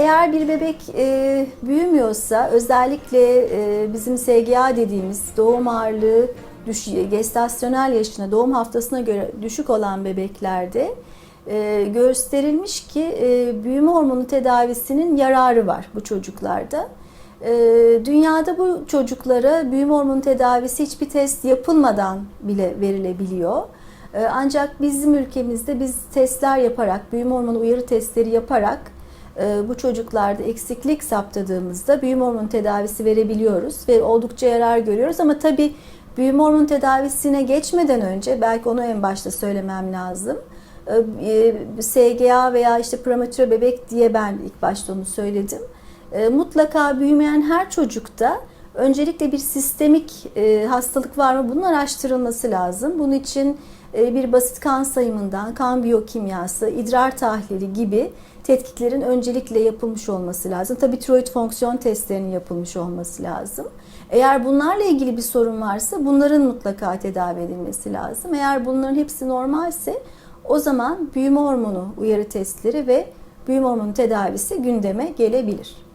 eğer bir bebek e, büyümüyorsa özellikle e, bizim SGA dediğimiz doğum ağırlığı düş, gestasyonel yaşına doğum haftasına göre düşük olan bebeklerde e, gösterilmiş ki e, büyüme hormonu tedavisinin yararı var bu çocuklarda. E, dünyada bu çocuklara büyüme hormonu tedavisi hiçbir test yapılmadan bile verilebiliyor. E, ancak bizim ülkemizde biz testler yaparak, büyüme hormonu uyarı testleri yaparak bu çocuklarda eksiklik saptadığımızda büyüme hormonu tedavisi verebiliyoruz ve oldukça yarar görüyoruz. Ama tabii büyüme hormonu tedavisine geçmeden önce belki onu en başta söylemem lazım. E, SGA veya işte prematüre bebek diye ben ilk başta onu söyledim. E, Mutlaka büyümeyen her çocukta öncelikle bir sistemik e, hastalık var mı bunun araştırılması lazım. Bunun için e, bir basit kan sayımından, kan biyokimyası, idrar tahlili gibi tetkiklerin öncelikle yapılmış olması lazım. Tabii tiroid fonksiyon testlerinin yapılmış olması lazım. Eğer bunlarla ilgili bir sorun varsa bunların mutlaka tedavi edilmesi lazım. Eğer bunların hepsi normalse o zaman büyüme hormonu uyarı testleri ve büyüme hormonu tedavisi gündeme gelebilir.